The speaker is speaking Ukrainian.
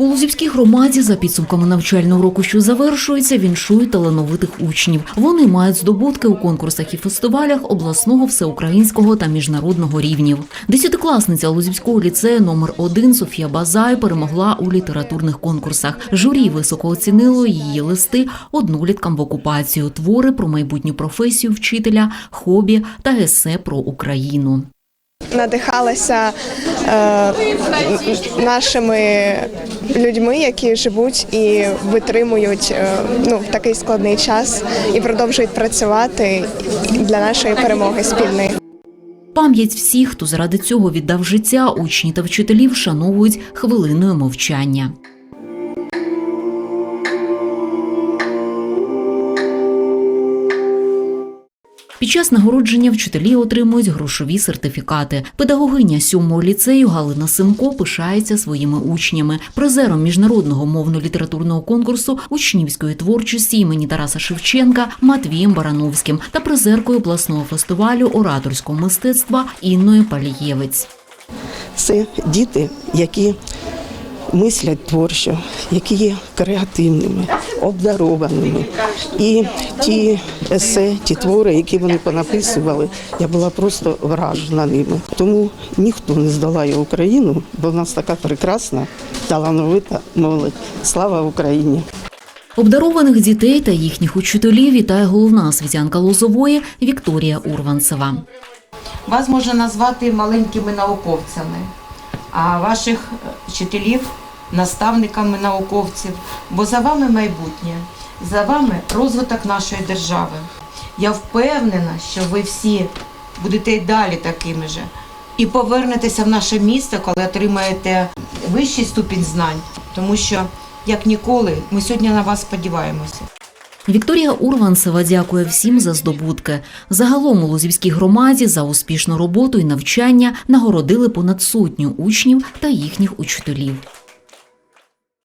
У Лузівській громаді за підсумками навчального року, що завершується, віншують талановитих учнів. Вони мають здобутки у конкурсах і фестивалях обласного, всеукраїнського та міжнародного рівнів. Десятикласниця Лузівського ліцею номер 1 Софія Базай перемогла у літературних конкурсах. Журі високо оцінило її листи одноліткам в окупацію, твори про майбутню професію вчителя, хобі та есе про Україну. Надихалася е, нашими людьми, які живуть і витримують е, ну, в такий складний час і продовжують працювати для нашої перемоги спільної. Пам'ять всіх, хто заради цього віддав життя, учні та вчителі вшановують хвилиною мовчання. Під час нагородження вчителі отримують грошові сертифікати. Педагогиня сьомого ліцею Галина Симко пишається своїми учнями, призером міжнародного мовно-літературного конкурсу учнівської творчості імені Тараса Шевченка Матвієм Барановським та призеркою обласного фестивалю ораторського мистецтва Інною Палієвець. Це діти, які мислять творчо, які є креативними, обдарованими. І ті есе, ті твори, які вони понаписували, я була просто вражена ними. Тому ніхто не здолає Україну, бо в нас така прекрасна, талановита молодь. Слава Україні! Обдарованих дітей та їхніх учителів вітає головна освітянка Лозової Вікторія Урванцева. Вас можна назвати маленькими науковцями, а ваших е, вчителів наставниками науковців, бо за вами майбутнє, за вами розвиток нашої держави. Я впевнена, що ви всі будете й далі такими же. І повернетеся в наше місто, коли отримаєте вищий ступінь знань, тому що, як ніколи, ми сьогодні на вас сподіваємося. Вікторія Урванцева дякує всім за здобутки. Загалом у Лозівській громаді за успішну роботу і навчання нагородили понад сотню учнів та їхніх учителів.